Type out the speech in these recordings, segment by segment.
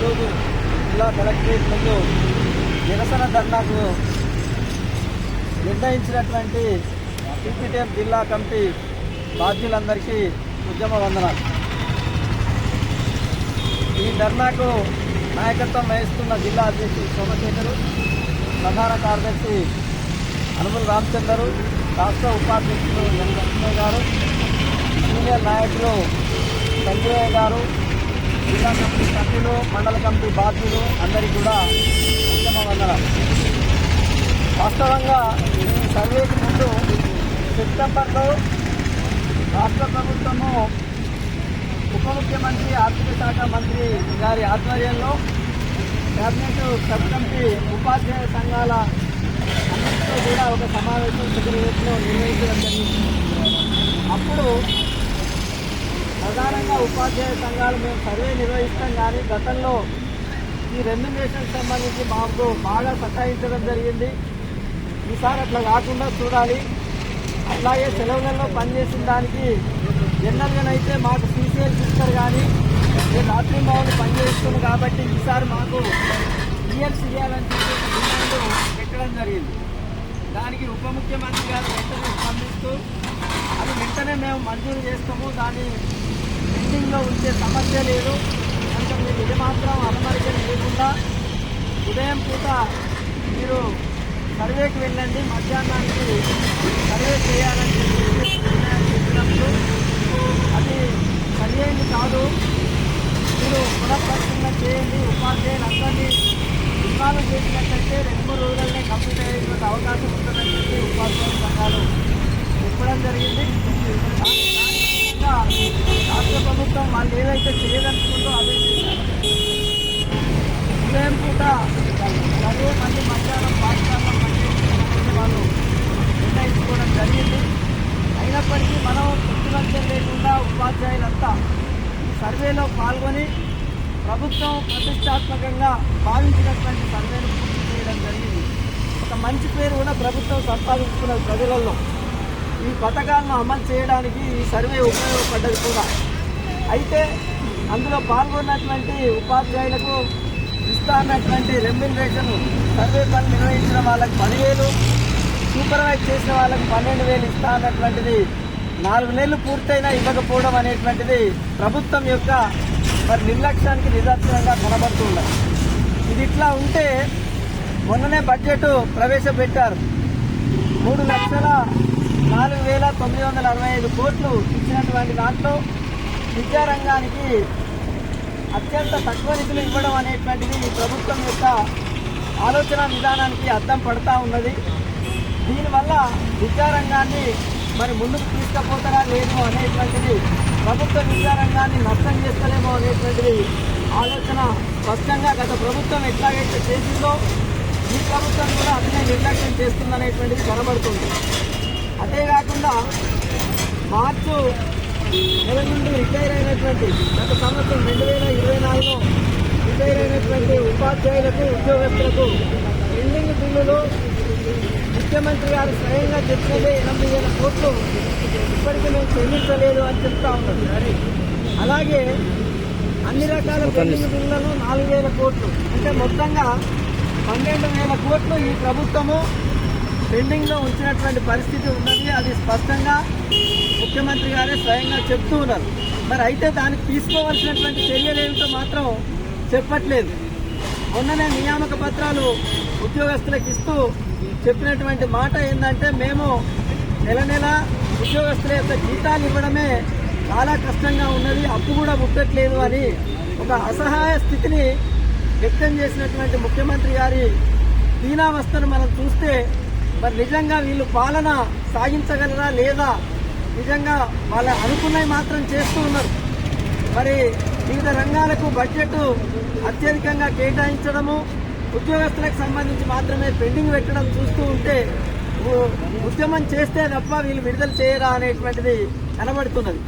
ఈరోజు జిల్లా కలెక్టరేట్ ముందు నిరసన ధర్నాకు నిర్ణయించినటువంటి సిపిటిఎం జిల్లా కమిటీ బాధ్యులందరికీ ఉద్యమ వందనాలు. ఈ ధర్నాకు నాయకత్వం వహిస్తున్న జిల్లా అధ్యక్షుడు సోమశేఖరు ప్రధాన కార్యదర్శి అనుమల్ రామచందరు రాష్ట్ర ఉపాధ్యక్షుడు ఎన్ లక్ష్మయ్య గారు సీనియర్ నాయకులు సంజయ్ గారు జిల్లా కమిటీ సభ్యులు మండల కమిటీ బాధ్యులు అందరికీ కూడా ఉత్తమ వందనాలు వాస్తవంగా ఈ సర్వేకి ముందు సెప్టెంబర్లో రాష్ట్ర ప్రభుత్వము ఉప ముఖ్యమంత్రి ఆర్థిక శాఖ మంత్రి గారి ఆధ్వర్యంలో కేబినెట్ సబ్ కమిటీ ఉపాధ్యాయ సంఘాల అన్నింటితో కూడా ఒక సమావేశం సెక్రటరీలో నిర్వహించడం జరిగింది. అప్పుడు ప్రధానంగా ఉపాధ్యాయ సంఘాలు మేము సర్వే నిర్వహిస్తాం కానీ గతంలో ఈ రెమ్యునేషన్ సంబంధించి మాకు బాగా సతాయించడం జరిగింది. ఈసారి అట్లా కాకుండా చూడాలి. అట్లాగే సెలవులలో పనిచేసిన దానికి జనరల్గానైతే మాకు సీసీఎల్ ఇస్తారు కానీ నేను రాత్రి మామూలు పనిచేస్తున్నాను కాబట్టి ఈసారి మాకు ఈఎల్స్ ఇవ్వాలని చెప్పి డిమాండ్ పెట్టడం జరిగింది. దానికి ఉప ముఖ్యమంత్రి గారు వెంటనే స్పందిస్తూ అది వెంటనే మేము మంజూరు చేస్తాము. దాన్ని పెండింగ్లో ఉంచే సమస్య లేదు. కనుక మీరు ఇది మాత్రం అనుమతించ లేకుండా ఉదయం పూట మీరు సర్వేకి వెళ్ళండి. మధ్యాహ్నానికి సర్వే చేయాలని చెప్పి నిర్ణయం చెప్పినప్పుడు అది సరియైంది కాదు. మీరు పునఃపరిశీలన చేయండి. ఉపాధ్యాయులు అందరినీ విమానం చేసినట్లయితే రెండు మూడు రోజులనే కంప్లీట్ అయ్యేటువంటి అవకాశం ఉంటుందని చెప్పి ఉపాధ్యాయుల సంఘాలు చెప్పడం జరిగింది. కూడా రాష్ట్ర ప్రభుత్వం వాళ్ళు ఏదైతే చేయదలుచుకుందో అదే ఉదయం పూట చదువు మంది మధ్యాహ్నం పాఠశాలలో పనిచేస్తున్న వాళ్ళు నిర్ణయించుకోవడం జరిగింది. అయినప్పటికీ మనం పుట్టులంచం లేకుండా ఉపాధ్యాయులంతా ఈ సర్వేలో పాల్గొని ప్రభుత్వం ప్రతిష్టాత్మకంగా భావించినటువంటి సర్వేను పూర్తి చేయడం జరిగింది. ఒక మంచి పేరు కూడా ప్రభుత్వం సంపాదించుకున్నది ప్రజలలో ఈ పథకాలను అమలు చేయడానికి ఈ సర్వే ఉపయోగపడ్డది కూడా. అయితే అందులో పాల్గొన్నటువంటి ఉపాధ్యాయులకు ఇస్తానటువంటి రెమ్యునరేషన్ సర్వే పని నిర్వహించిన వాళ్ళకి పదివేలు సూపర్వైజ్ చేసిన వాళ్ళకి పన్నెండు వేలు ఇస్తా అన్నటువంటిది నాలుగు నెలలు పూర్తయినా ఇవ్వకపోవడం అనేటువంటిది ప్రభుత్వం యొక్క మరి నిర్లక్ష్యానికి నిదర్శనంగా కనబడుతున్నది. ఇది ఇట్లా ఉంటే మొన్ననే బడ్జెట్ ప్రవేశపెట్టారు. మూడు లక్షల నాలుగు వేల తొమ్మిది వందల అరవై ఐదు కోట్లు ఇచ్చినటువంటి దాంట్లో విద్యారంగానికి అత్యంత తక్కువ నిధులు ఇవ్వడం అనేటువంటిది ఈ ప్రభుత్వం యొక్క ఆలోచన విధానానికి అద్దం పడతా ఉన్నది. దీనివల్ల విద్యారంగాన్ని మరి ముందుకు తీసుకపోతారా లేదు అనేటువంటిది ప్రభుత్వ విద్యారంగాన్ని నష్టం చేస్తలేమో అనేటువంటిది ఆలోచన స్పష్టంగా గత ప్రభుత్వం ఎట్లాగైతే చేసిందో ఈ ప్రభుత్వం కూడా అతనే నిర్లక్ష్యం చేస్తుందనేటువంటిది కనబడుతుంది అంతేకాకుండా మార్చు నెల నుండి రిటైర్ అయినటువంటి గత సంవత్సరం రెండు వేల ఇరవై నాలుగులో రిటైర్ అయినటువంటి ఉపాధ్యాయులకు ఉద్యోగస్తులకు పెండింగ్ బిల్లులు ముఖ్యమంత్రి గారు స్వయంగా చెప్పినదే ఎనిమిది వేల కోట్లు ఇప్పటికీ మేము చెల్లించలేదు అని చెప్తా ఉన్నారు. అలాగే అన్ని రకాల పెండింగ్ బిల్లులను నాలుగు వేల కోట్లు. అంటే మొత్తంగా పన్నెండు వేల కోట్లు ఈ ప్రభుత్వము పెండింగ్లో ఉంచినటువంటి పరిస్థితి ఉన్నది. అది స్పష్టంగా ముఖ్యమంత్రి గారే స్వయంగా చెప్తూ ఉన్నారు. మరి అయితే దానికి తీసుకోవాల్సినటువంటి చర్యలు ఏమిటో మాత్రం చెప్పట్లేదు. మొన్ననే నియామక పత్రాలు ఉద్యోగస్తులకు ఇస్తూ చెప్పినటువంటి మాట ఏంటంటే మేము నెల నెల ఉద్యోగస్తుల యొక్క జీతాలు ఇవ్వడమే చాలా కష్టంగా ఉన్నది. అప్పు కూడా ముట్టట్లేదు అని ఒక అసహాయ స్థితిని వ్యక్తం చేసినటువంటి ముఖ్యమంత్రి గారి దీనావస్థను మనం చూస్తే మరి నిజంగా వీళ్ళు పాలన సాగించగలరా లేదా నిజంగా వాళ్ళ అనుకున్నవి మాత్రం చేస్తూ ఉన్నారు. మరి వివిధ రంగాలకు బడ్జెట్ అత్యధికంగా కేటాయించడము ఉద్యోగస్తులకు సంబంధించి మాత్రమే పెండింగ్ పెట్టడం చూస్తూ ఉంటే ఉద్యమం చేస్తే తప్ప వీళ్ళు విడుదల చేయరా అనేటువంటిది కనబడుతున్నది.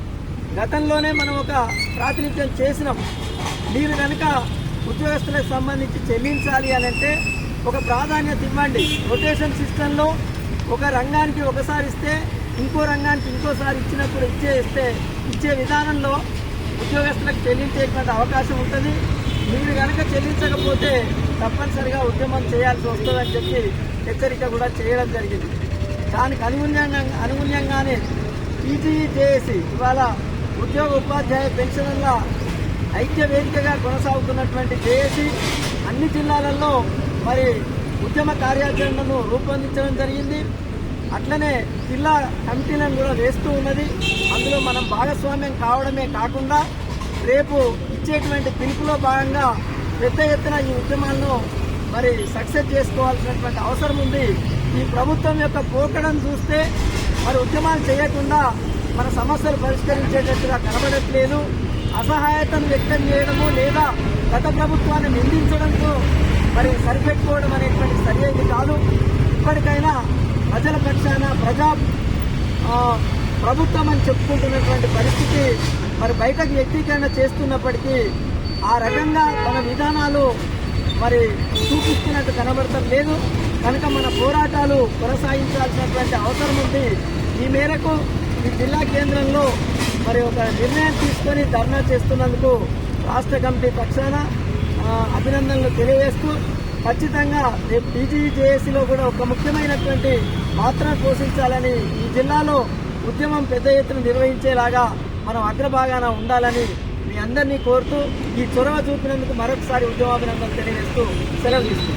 గతంలోనే మనం ఒక ప్రాతినిధ్యం చేసినాం. మీరు కనుక ఉద్యోగస్తులకు సంబంధించి చెల్లించాలి అని అంటే ఒక ప్రాధాన్యత ఇవ్వండి. రొటేషన్ సిస్టంలో ఒక రంగానికి ఒకసారి ఇస్తే ఇంకో రంగానికి ఇంకోసారి ఇచ్చినప్పుడు ఇచ్చే ఇస్తే ఇచ్చే విధానంలో ఉద్యోగస్తులకు చెల్లించేటువంటి అవకాశం ఉంటుంది. మీరు కనుక చెల్లించకపోతే తప్పనిసరిగా ఉద్యమం చేయాల్సి వస్తుందని చెప్పి హెచ్చరిక కూడా చేయడం జరిగింది. దానికి అనుగుణ్యంగా అనుగుణ్యంగానే పీజీజేఏసీ ఇవాళ ఉద్యోగ ఉపాధ్యాయ పెన్షన్ల ఐక్య వేదికగా కొనసాగుతున్నటువంటి జేఏసీ అన్ని జిల్లాలలో మరి ఉద్యమ కార్యాచరణను రూపొందించడం జరిగింది. అట్లనే జిల్లా కమిటీలను కూడా వేస్తూ ఉన్నది. అందులో మనం భాగస్వామ్యం కావడమే కాకుండా రేపు ఇచ్చేటువంటి పిలుపులో భాగంగా పెద్ద ఎత్తున ఈ ఉద్యమాలను మరి సక్సెస్ చేసుకోవాల్సినటువంటి అవసరం ఉంది. ఈ ప్రభుత్వం యొక్క పోకడం చూస్తే మరి ఉద్యమాలు చేయకుండా మన సమస్యలు పరిష్కరించేటట్టుగా కనబడట్లేదు. అసహాయతను వ్యక్తం చేయడము లేదా గత ప్రభుత్వాన్ని నిందించడంతో మరి సరిపెట్టుకోవడం అనేటువంటి సరైనది కాదు. ఇప్పటికైనా ప్రజల పక్షాన ప్రజా ప్రభుత్వం అని చెప్పుకుంటున్నటువంటి పరిస్థితి మరి బయటకు వ్యక్తీకరణ చేస్తున్నప్పటికీ ఆ రకంగా మన విధానాలు మరి చూపిస్తున్నట్టు కనబడటం లేదు. కనుక మన పోరాటాలు కొనసాగించాల్సినటువంటి అవసరం ఉంది. ఈ మేరకు ఈ జిల్లా కేంద్రంలో మరి ఒక నిర్ణయం తీసుకొని ధర్నా చేస్తున్నందుకు రాష్ట్ర కమిటీ పక్షాన అభినందనలు తెలియజేస్తూ ఖచ్చితంగా రేపు పీజీజేఏసీలో కూడా ఒక ముఖ్యమైనటువంటి పాత్ర పోషించాలని ఈ జిల్లాలో ఉద్యమం పెద్ద ఎత్తున నిర్వహించేలాగా మనం అగ్రభాగాన ఉండాలని మీ అందరినీ కోరుతూ ఈ చొరవ చూపినందుకు మరొకసారి ఉద్యమాభినందనలు తెలియజేస్తూ సెలవు తీసుకుంటాం